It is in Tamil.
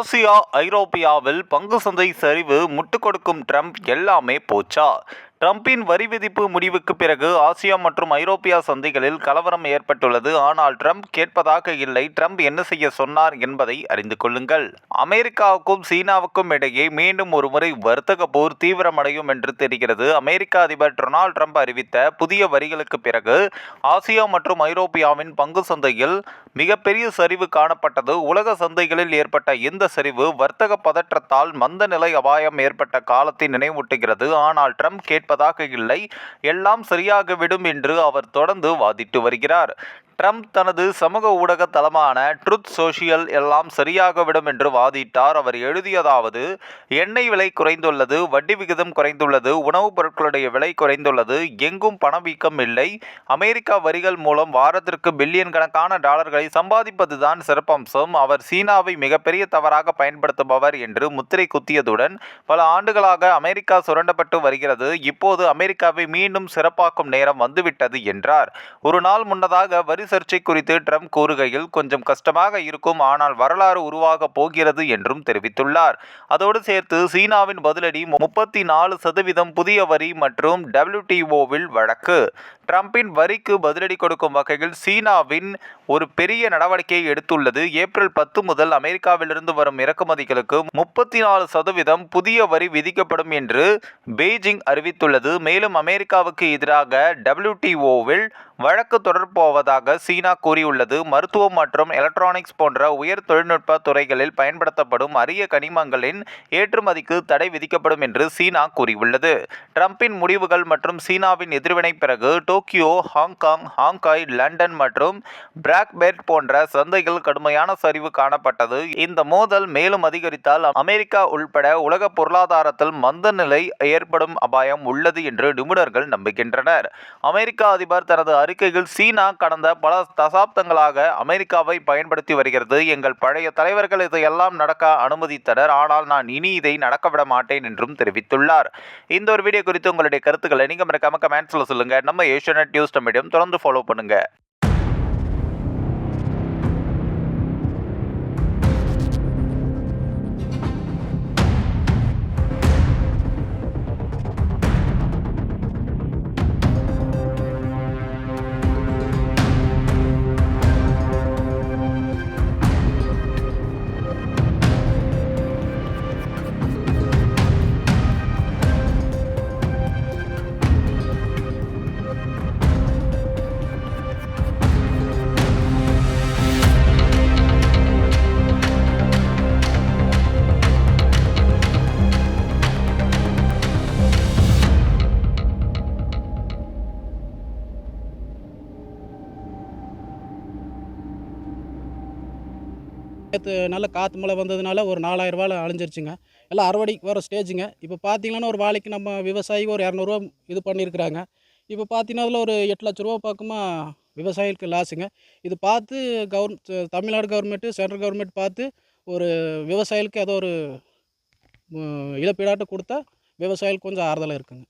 ஆசியா ஐரோப்பியாவில் பங்கு சந்தை சரிவு முட்டுக் கொடுக்கும் ட்ரம்ப் எல்லாமே போச்சா? ட்ரம்பின் வரி விதிப்பு முடிவுக்கு பிறகு ஆசியா மற்றும் ஐரோப்பியா சந்தைகளில் கலவரம் ஏற்பட்டுள்ளது. ஆனால் ட்ரம்ப் கேட்பதாக இல்லை. ட்ரம்ப் என்ன செய்ய சொன்னார் என்பதை அறிந்து கொள்ளுங்கள். அமெரிக்காவுக்கும் சீனாவுக்கும் இடையே மீண்டும் ஒருமுறை வர்த்தக போர் தீவிரமடையும் என்று தெரிகிறது. அமெரிக்க அதிபர் டொனால்ட் ட்ரம்ப் அறிவித்த புதிய வரிகளுக்கு பிறகு ஆசியா மற்றும் ஐரோப்பியாவின் பங்கு சந்தையில் மிகப்பெரிய சரிவு காணப்பட்டது. உலக சந்தைகளில் ஏற்பட்ட இந்த சரிவு வர்த்தக பதற்றத்தால் மந்த நிலை அபாயம் ஏற்பட்ட காலத்தை நினைவூட்டுகிறது. ஆனால் ட்ரம்ப் கேட்பதாக இல்லை. எல்லாம் சரியாகிவிடும் என்று அவர் தொடர்ந்து வாதிட்டு வருகிறார். ட்ரம்ப் தனது சமூக ஊடக தளமான ட்ருத் சோஷியல் எல்லாம் சரியாகவிடும் என்று வாதிட்டார். அவர் எழுதியதாவது எண்ணெய் விலை குறைந்துள்ளது வட்டி விகிதம் குறைந்துள்ளது உணவுப் பொருட்களுடைய விலை குறைந்துள்ளது எங்கும் பணவீக்கம் இல்லை. அமெரிக்கா வரிகள் மூலம் வாரத்திற்கு பில்லியன் கணக்கான டாலர்களை சம்பாதிப்பதுதான் சிறப்பம்சம். அவர் சீனாவை மிகப்பெரிய தவறாக பயன்படுத்துபவர் என்று முத்திரை குத்தியதுடன் பல ஆண்டுகளாக அமெரிக்கா சுரண்டப்பட்டு வருகிறது. இப்போது அமெரிக்காவை மீண்டும் சிறப்பாக்கும் நேரம் வந்துவிட்டது என்றார். ஒரு நாள் முன்னதாக வரி சர்ச்சை குறித்து ட்ரம்ப் கூறுகையில் கொஞ்சம் கஷ்டமாக இருக்கும் ஆனால் வரலாறு உருவாக போகிறது என்றும் தெரிவித்துள்ளார். அதோடு சேர்த்து சீனாவின் பதிலடி முப்பத்தி நாலு சதவீதம் புதிய வரி மற்றும் டபிள்யூடிஓவில் வழக்கு. ட்ரம்பின் வரிக்கு பதிலடி கொடுக்கும் வகையில் சீனாவின் ஒரு பெரிய நடவடிக்கையை எடுத்துள்ளது. ஏப்ரல் பத்து முதல் அமெரிக்காவிலிருந்து வரும் இறக்குமதிகளுக்கு முப்பத்தி நாலு சதவீதம் புதிய வரி விதிக்கப்படும் என்று பெய்ஜிங் அறிவித்துள்ளது. மேலும் அமெரிக்காவுக்கு எதிராக டபிள்யூடிஓவில் வழக்கு தொடர்போவதாக சீனா கூறியுள்ளது. மருத்துவம் மற்றும் எலக்ட்ரானிக்ஸ் போன்ற உயர் தொழில்நுட்ப துறைகளில் பயன்படுத்தப்படும் அரிய கனிமங்களின் ஏற்றுமதிக்கு தடை விதிக்கப்படும் என்று சீனா கூறியுள்ளது. ட்ரம்பின் முடிவுகள் மற்றும் சீனாவின் எதிர்வினை பிறகு டோக்கியோ ஹாங்காங் ஹாங்காய் லண்டன் மற்றும் பிராக்பெர்ட் போன்ற சந்தைகள் கடுமையான சரிவு காணப்பட்டது. இந்த மோதல் மேலும் அதிகரித்தால் அமெரிக்கா உள்பட உலக பொருளாதாரத்தில் மந்த நிலை ஏற்படும் அபாயம் உள்ளது என்று நிபுணர்கள் நம்புகின்றனர். அமெரிக்க அதிபர் தனது அறிக்கையில் சீனா கடந்த பல தசாப்தங்களாக அமெரிக்காவை பயன்படுத்தி வருகிறது. எங்கள் பழைய தலைவர்கள் இதையெல்லாம் நடக்க அனுமதித்தனர். ஆனால் நான் இனி இதை நடக்கவிட மாட்டேன் என்றும் தெரிவித்துள்ளார். இந்த ஒரு வீடியோ குறித்து உங்களுடைய கருத்துக்களை நீங்கள் மறக்காம கமெண்ட்ஸில் சொல்லுங்கள் நம்ம ஏஷியநெட் நியூஸ் மீடியம் தொடர்ந்து ஃபாலோ பண்ணுங்கள் நேற்று நல்ல காற்று மழை வந்ததுனால ஒரு நாலாயிரரூவாவில் அழிஞ்சிருச்சுங்க. எல்லாம் அறுவடைக்கு வர ஸ்டேஜுங்க. இப்போ பார்த்தீங்கன்னா ஒரு வாழைக்கு நம்ம விவசாயிக்கு ஒரு இரநூறுவா இது பண்ணியிருக்கிறாங்க இப்போ பார்த்தீங்கன்னா அதில் ஒரு எட்டு லட்ச ரூபா பக்கமாக விவசாயிகளுக்கு லாஸுங்க. இது பார்த்து கவர் தமிழ்நாடு கவர்மெண்ட்டு சென்ட்ரல் கவர்மெண்ட் பார்த்து ஒரு விவசாயிகளுக்கு ஏதோ ஒரு இழப்பீடாட்டம் கொடுத்தா விவசாயிகளுக்கு கொஞ்சம் ஆறுதலாக இருக்குங்க.